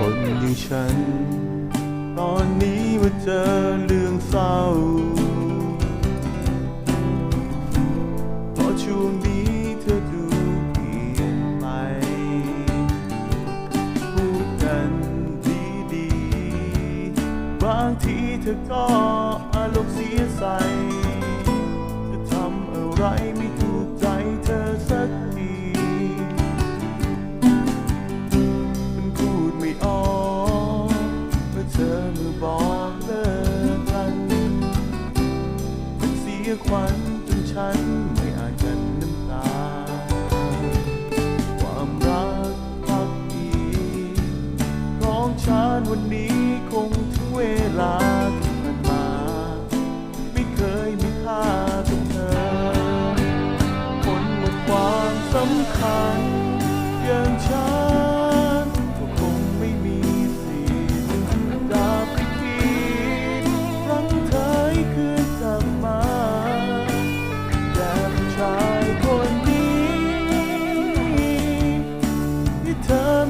คนอย่างฉัน ตอนนี้มาเจอเรื่องเศร้าเพราะช่วงนี้เธอดูเปลี่ยนไป พูดกันดีๆ บางทีเธอก็อารมณ์เสียใส จะทำอะไรไม่ถูก เมือบอกเลิกกันเสียขวัญจนฉัน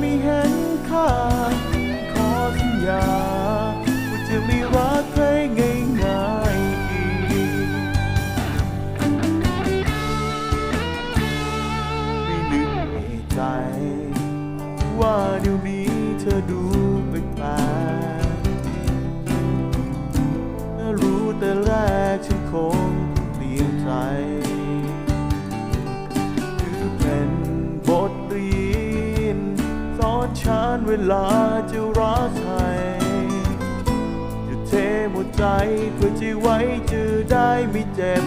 ไม่เห็นค่า ขอสัญญาว่าจะไม่รักใครง่ายๆอีกไม่นึกในใจ ว่าเดี๋ยวนี้เธอดูแปลกๆถ้ารู้แต่แรก ลาจะรักใครจะเทหมดใจเพื่อจะไว้จะได้ไม่เจ็บ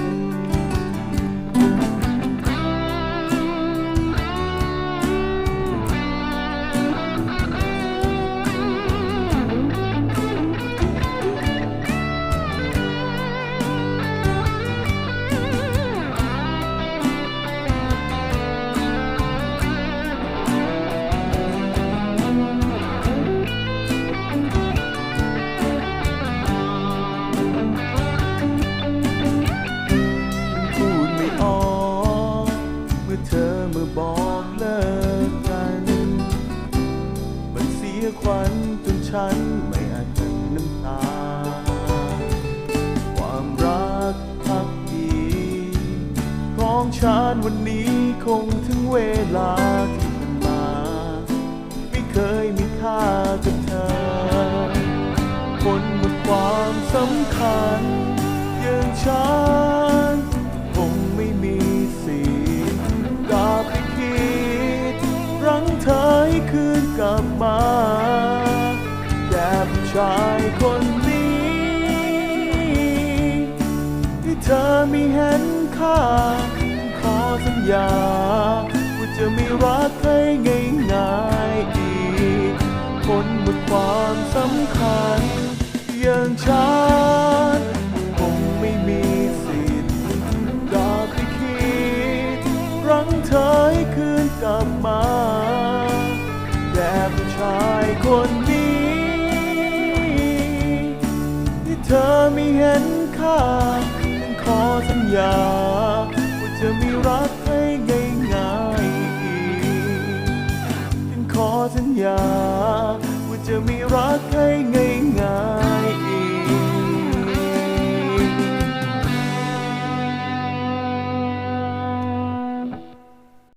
ฉันไม่อาจกันน้ำตา ความรักพักดีของฉันวันนี้คงถึงเวลาที่มันมา ไม่เคยมีค่ากับเธอ คนหมดความสำคัญอย่างฉันคงไม่มีสิทธิ์กลับไปคิด รั้งเธอให้คืนกลับมา ไม่เห็นค่า ขอสัญญา ว่าจะไม่รักใครง่ายๆอีก คนหมดความสำคัญ อย่างฉันคงไม่มีสิทธิ์กลับไปคิด รั้งเธอให้คืนกลับมาแก่ผู้ชายคนนี้ที่เธอไม่เห็นค่า สัญญาว่าจะมีรักให้ง่ายๆอีกฉันขอสัญญา